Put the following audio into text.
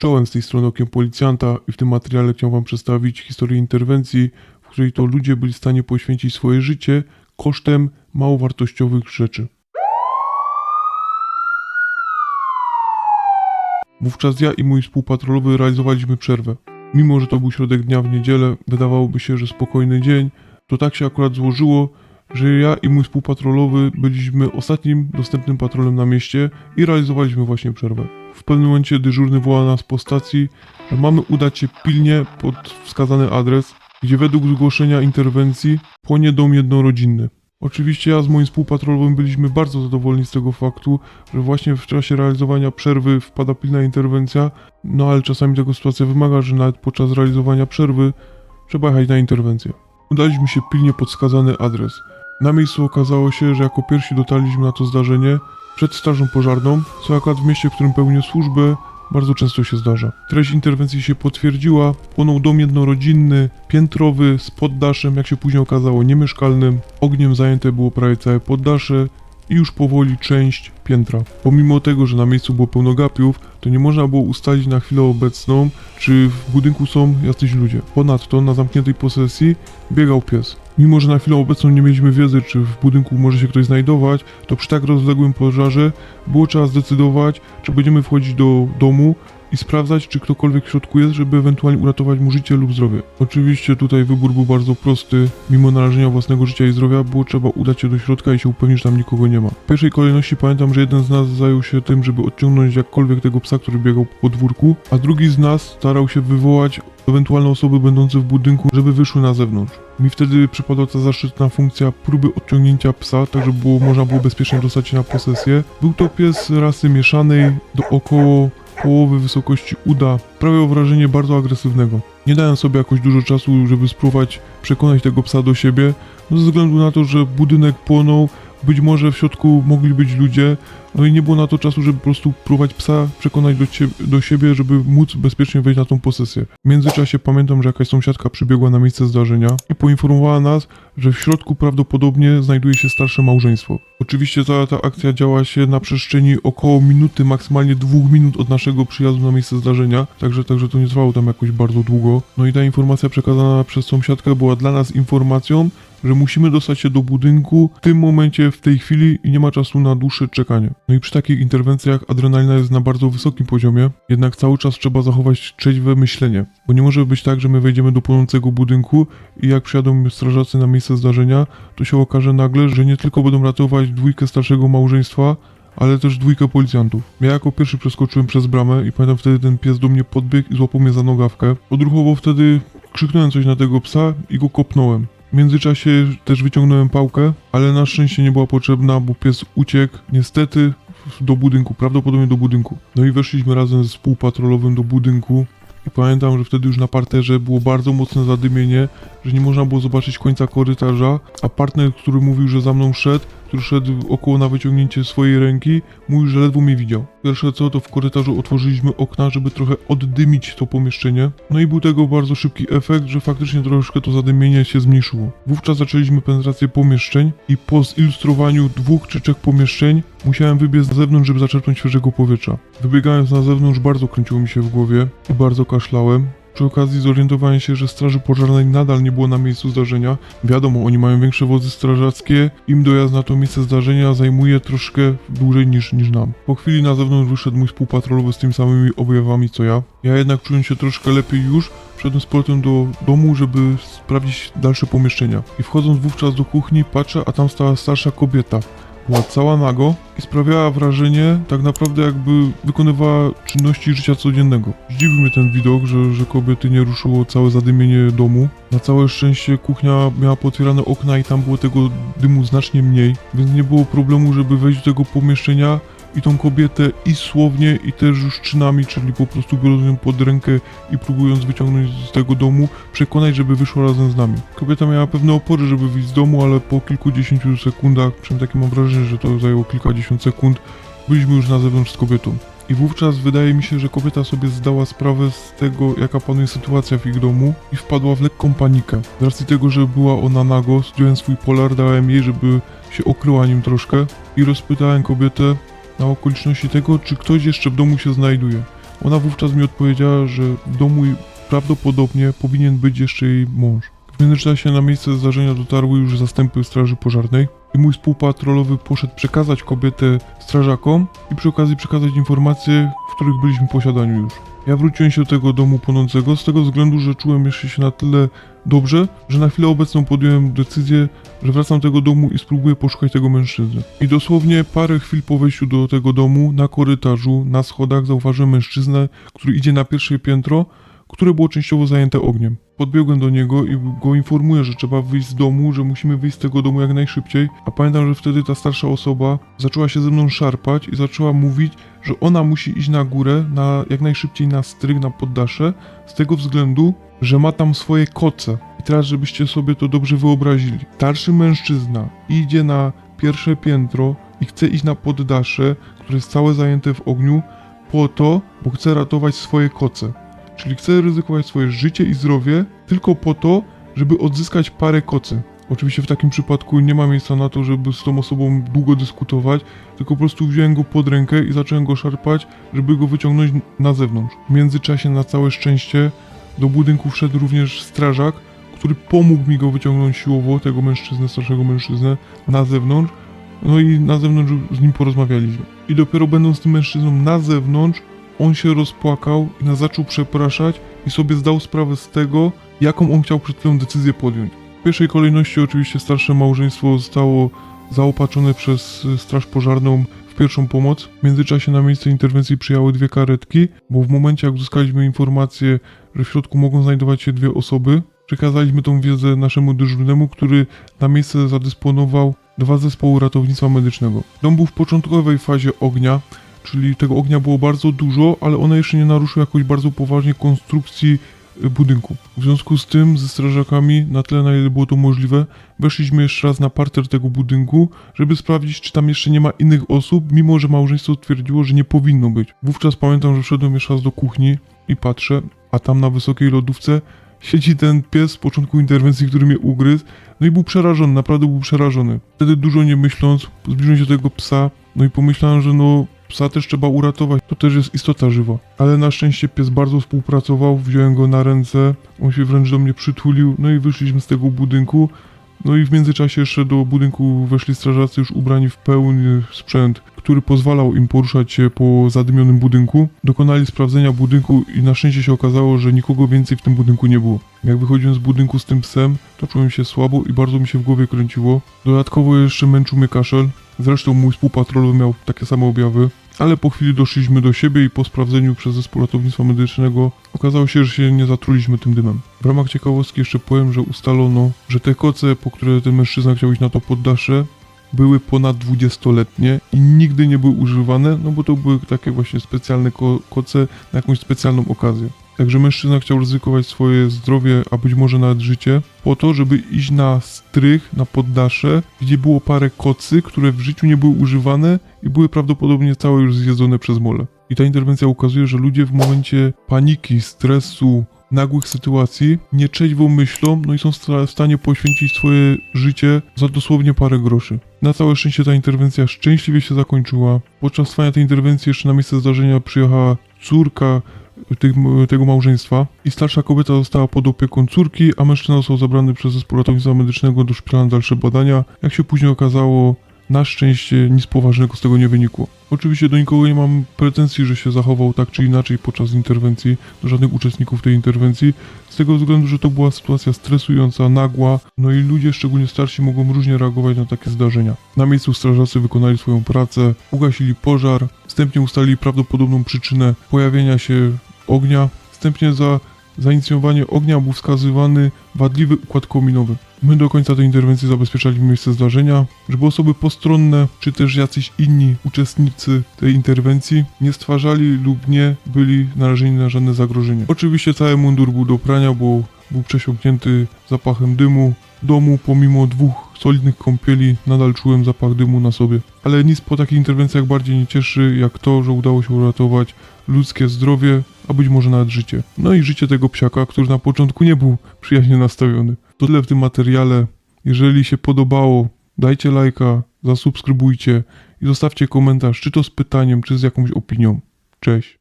Czołem z tej strony okiem policjanta i w tym materiale chciałem wam przedstawić historię interwencji, w której to ludzie byli w stanie poświęcić swoje życie kosztem mało wartościowych rzeczy. Wówczas ja i mój współpatrolowy realizowaliśmy przerwę. Mimo, że to był środek dnia w niedzielę, wydawałoby się, że spokojny dzień, to tak się akurat złożyło, że ja i mój współpatrolowy byliśmy ostatnim dostępnym patrolem na mieście i realizowaliśmy właśnie przerwę. W pewnym momencie dyżurny woła nas po stacji, że mamy udać się pilnie pod wskazany adres, gdzie według zgłoszenia interwencji płonie dom jednorodzinny. Oczywiście ja z moim współpatrolowym byliśmy bardzo zadowoleni z tego faktu, że właśnie w czasie realizowania przerwy wpada pilna interwencja, no ale czasami tego sytuacja wymaga, że nawet podczas realizowania przerwy trzeba jechać na interwencję. Udaliśmy się pilnie pod wskazany adres. Na miejscu okazało się, że jako pierwsi dotarliśmy na to zdarzenie przed strażą pożarną, co akurat w mieście, w którym pełnię służbę, bardzo często się zdarza. Treść interwencji się potwierdziła, płonął dom jednorodzinny, piętrowy, z poddaszem, jak się później okazało, niemieszkalnym. Ogniem zajęte było prawie całe poddasze i już powoli część piętra. Pomimo tego, że na miejscu było pełno gapiów, to nie można było ustalić na chwilę obecną, czy w budynku są jacyś ludzie. Ponadto na zamkniętej posesji biegał pies. Mimo, że na chwilę obecną nie mieliśmy wiedzy, czy w budynku może się ktoś znajdować, to przy tak rozległym pożarze było trzeba zdecydować, czy będziemy wchodzić do domu i sprawdzać, czy ktokolwiek w środku jest, żeby ewentualnie uratować mu życie lub zdrowie. Oczywiście tutaj wybór był bardzo prosty. Mimo narażenia własnego życia i zdrowia było trzeba udać się do środka i się upewnić, że tam nikogo nie ma. W pierwszej kolejności pamiętam, że jeden z nas zajął się tym, żeby odciągnąć jakkolwiek tego psa, który biegał po podwórku, a drugi z nas starał się wywołać ewentualne osoby będące w budynku, żeby wyszły na zewnątrz. Mi wtedy przypadła ta zaszczytna funkcja próby odciągnięcia psa, tak żeby było, można było bezpiecznie dostać się na posesję. Był to pies rasy mieszanej do około połowy wysokości uda, prawie o wrażenie bardzo agresywnego. Nie dałem sobie jakoś dużo czasu, żeby spróbować przekonać tego psa do siebie, no ze względu na to, że budynek płonął, być może w środku mogli być ludzie, no i nie było na to czasu, żeby po prostu próbować psa przekonać do, do siebie, żeby móc bezpiecznie wejść na tą posesję. W międzyczasie pamiętam, że jakaś sąsiadka przybiegła na miejsce zdarzenia i poinformowała nas, że w środku prawdopodobnie znajduje się starsze małżeństwo. Oczywiście cała ta akcja działa się na przestrzeni około minuty, maksymalnie dwóch minut od naszego przyjazdu na miejsce zdarzenia, także, także to nie trwało tam jakoś bardzo długo. No i ta informacja przekazana przez sąsiadkę była dla nas informacją, że musimy dostać się do budynku w tym momencie, w tej chwili i nie ma czasu na dłuższe czekanie. No i przy takich interwencjach adrenalina jest na bardzo wysokim poziomie, jednak cały czas trzeba zachować trzeźwe myślenie, bo nie może być tak, że my wejdziemy do płonącego budynku i jak przyjadą strażacy na miejsce zdarzenia, to się okaże nagle, że nie tylko będą ratować dwójkę starszego małżeństwa, ale też dwójkę policjantów. Ja jako pierwszy przeskoczyłem przez bramę i pamiętam wtedy ten pies do mnie podbiegł i złapał mnie za nogawkę. Odruchowo wtedy krzyknąłem coś na tego psa i go kopnąłem. W międzyczasie też wyciągnąłem pałkę, ale na szczęście nie była potrzebna, bo pies uciekł niestety do budynku, prawdopodobnie do budynku. No i weszliśmy razem z współpatrolowym do budynku i pamiętam, że wtedy już na parterze było bardzo mocne zadymienie, że nie można było zobaczyć końca korytarza, a partner, który mówił, że za mną szedł, który szedł około na wyciągnięcie swojej ręki, mówił, że ledwo mnie widział. Pierwsze co, to w korytarzu otworzyliśmy okna, żeby trochę oddymić to pomieszczenie. No i był tego bardzo szybki efekt, że faktycznie troszkę to zadymienie się zmniejszyło. Wówczas zaczęliśmy penetrację pomieszczeń i po zilustrowaniu dwóch czy trzech pomieszczeń musiałem wybiec na zewnątrz, żeby zaczerpnąć świeżego powietrza. Wybiegając na zewnątrz bardzo kręciło mi się w głowie i bardzo kaszlałem. Przy okazji zorientowałem się, że straży pożarnej nadal nie było na miejscu zdarzenia. Wiadomo, oni mają większe wozy strażackie, im dojazd na to miejsce zdarzenia zajmuje troszkę dłużej niż, niż nam. Po chwili na zewnątrz wyszedł mój współpatrolowy z tymi samymi objawami co ja. Ja jednak czułem się troszkę lepiej już, wszedłem z powrotem do domu, żeby sprawdzić dalsze pomieszczenia. I wchodząc wówczas do kuchni, patrzę, a tam stała starsza kobieta. Była cała nago i sprawiała wrażenie, tak naprawdę jakby wykonywała czynności życia codziennego. Zdziwił mnie ten widok, że, że kobiety nie ruszyło całe zadymienie domu. Na całe szczęście kuchnia miała potwierane okna i tam było tego dymu znacznie mniej, więc nie było problemu, żeby wejść do tego pomieszczenia i tą kobietę i słownie, i też już czynami, czyli po prostu biorąc ją pod rękę i próbując wyciągnąć z tego domu, przekonać, żeby wyszła razem z nami. Kobieta miała pewne opory, żeby wyjść z domu, ale po kilkudziesięciu sekundach, przynajmniej takie mam wrażenie, że to zajęło kilkadziesiąt sekund, byliśmy już na zewnątrz z kobietą. I wówczas wydaje mi się, że kobieta sobie zdała sprawę z tego, jaka panuje sytuacja w ich domu i wpadła w lekką panikę. Z racji tego, że była ona nago, zdjąłem swój polar, dałem jej, żeby się okryła nim troszkę i rozpytałem kobietę na okoliczności tego, czy ktoś jeszcze w domu się znajduje. Ona wówczas mi odpowiedziała, że w domu prawdopodobnie powinien być jeszcze jej mąż. W międzyczasie na miejsce zdarzenia dotarły już zastępy straży pożarnej i mój współpatrolowy poszedł przekazać kobietę strażakom i przy okazji przekazać informacje, w których byliśmy w posiadaniu już. Ja wróciłem się do tego domu płonącego z tego względu, że czułem jeszcze się na tyle dobrze, że na chwilę obecną podjąłem decyzję, że wracam do tego domu i spróbuję poszukać tego mężczyzny. I dosłownie parę chwil po wejściu do tego domu, na korytarzu, na schodach zauważyłem mężczyznę, który idzie na pierwsze piętro, które było częściowo zajęte ogniem. Podbiegłem do niego i go informuję, że trzeba wyjść z domu, że musimy wyjść z tego domu jak najszybciej. A pamiętam, że wtedy ta starsza osoba zaczęła się ze mną szarpać i zaczęła mówić, że ona musi iść na górę, na jak najszybciej na stryk, na poddasze, z tego względu, że ma tam swoje koce. I teraz, żebyście sobie to dobrze wyobrazili. Starszy mężczyzna idzie na pierwsze piętro i chce iść na poddasze, które jest całe zajęte w ogniu, po to, bo chce ratować swoje koce. Czyli chce ryzykować swoje życie i zdrowie tylko po to, żeby odzyskać parę kocy. Oczywiście w takim przypadku nie ma miejsca na to, żeby z tą osobą długo dyskutować, tylko po prostu wziąłem go pod rękę i zacząłem go szarpać, żeby go wyciągnąć na zewnątrz. W międzyczasie na całe szczęście do budynku wszedł również strażak, który pomógł mi go wyciągnąć siłowo, tego mężczyznę, starszego mężczyznę, na zewnątrz. No i na zewnątrz z nim porozmawialiśmy. I dopiero będąc tym mężczyzną na zewnątrz, on się rozpłakał i nas zaczął przepraszać i sobie zdał sprawę z tego, jaką on chciał przed chwilą decyzję podjąć. W pierwszej kolejności oczywiście starsze małżeństwo zostało zaopatrzone przez y, straż pożarną w pierwszą pomoc. W międzyczasie na miejsce interwencji przyjały dwie karetki, bo w momencie jak uzyskaliśmy informację, że w środku mogą znajdować się dwie osoby, przekazaliśmy tą wiedzę naszemu dyżurnemu, który na miejsce zadysponował dwa zespoły ratownictwa medycznego. Dom był w początkowej fazie ognia, czyli tego ognia było bardzo dużo, ale one jeszcze nie naruszyły jakoś bardzo poważnie konstrukcji y, budynku. W związku z tym ze strażakami, na tyle na ile było to możliwe, weszliśmy jeszcze raz na parter tego budynku, żeby sprawdzić, czy tam jeszcze nie ma innych osób, mimo że małżeństwo twierdziło, że nie powinno być. Wówczas pamiętam, że wszedłem jeszcze raz do kuchni i patrzę, a tam na wysokiej lodówce siedzi ten pies z początku interwencji, który mnie ugryzł. No i był przerażony, naprawdę był przerażony. Wtedy dużo nie myśląc, zbliżyłem się do tego psa, no i pomyślałem, że no psa też trzeba uratować, to też jest istota żywa. Ale na szczęście pies bardzo współpracował, wziąłem go na ręce, on się wręcz do mnie przytulił, no i wyszliśmy z tego budynku. No i w międzyczasie jeszcze do budynku weszli strażacy już ubrani w pełny sprzęt, który pozwalał im poruszać się po zadymionym budynku. Dokonali sprawdzenia budynku i na szczęście się okazało, że nikogo więcej w tym budynku nie było. Jak wychodziłem z budynku z tym psem, to czułem się słabo i bardzo mi się w głowie kręciło. Dodatkowo jeszcze męczył mnie kaszel. Zresztą mój współpatrolowy miał takie same objawy. Ale po chwili doszliśmy do siebie i po sprawdzeniu przez zespół ratownictwa medycznego okazało się, że się nie zatruliśmy tym dymem. W ramach ciekawostki jeszcze powiem, że ustalono, że te koce, po które ten mężczyzna chciał iść na to poddasze, były ponad 20-letnie i nigdy nie były używane, no bo to były takie właśnie specjalne ko- koce na jakąś specjalną okazję. Także mężczyzna chciał ryzykować swoje zdrowie, a być może nawet życie, po to, żeby iść na strych, na poddasze, gdzie było parę kocy, które w życiu nie były używane i były prawdopodobnie całe już zjedzone przez mole. I ta interwencja ukazuje, że ludzie w momencie paniki, stresu, nagłych sytuacji nieczeźwo myślą, no i są w stanie poświęcić swoje życie za dosłownie parę groszy. Na całe szczęście ta interwencja szczęśliwie się zakończyła. Podczas trwania tej interwencji jeszcze na miejsce zdarzenia przyjechała córka tych, tego małżeństwa i starsza kobieta została pod opieką córki, a mężczyzna został zabrany przez zespół ratownictwa medycznego do szpitala na dalsze badania. Jak się później okazało, na szczęście nic poważnego z tego nie wynikło. Oczywiście do nikogo nie mam pretensji, że się zachował tak czy inaczej podczas interwencji, do żadnych uczestników tej interwencji, z tego względu, że to była sytuacja stresująca, nagła, no i ludzie, szczególnie starsi, mogą różnie reagować na takie zdarzenia. Na miejscu strażacy wykonali swoją pracę, ugasili pożar, wstępnie ustalili prawdopodobną przyczynę pojawienia się ognia, wstępnie za zainicjowanie ognia był wskazywany wadliwy układ kominowy. My do końca tej interwencji zabezpieczaliśmy miejsce zdarzenia, żeby osoby postronne, czy też jacyś inni uczestnicy tej interwencji nie stwarzali lub nie byli narażeni na żadne zagrożenie. Oczywiście cały mundur był do prania, bo był przesiąknięty zapachem dymu. Domu pomimo dwóch solidnych kąpieli nadal czułem zapach dymu na sobie. Ale nic po takich interwencjach bardziej nie cieszy, jak to, że udało się uratować ludzkie zdrowie, a być może nawet życie. No i życie tego psiaka, który na początku nie był przyjaźnie nastawiony. To tyle w tym materiale. Jeżeli się podobało, dajcie lajka, zasubskrybujcie i zostawcie komentarz, czy to z pytaniem, czy z jakąś opinią. Cześć.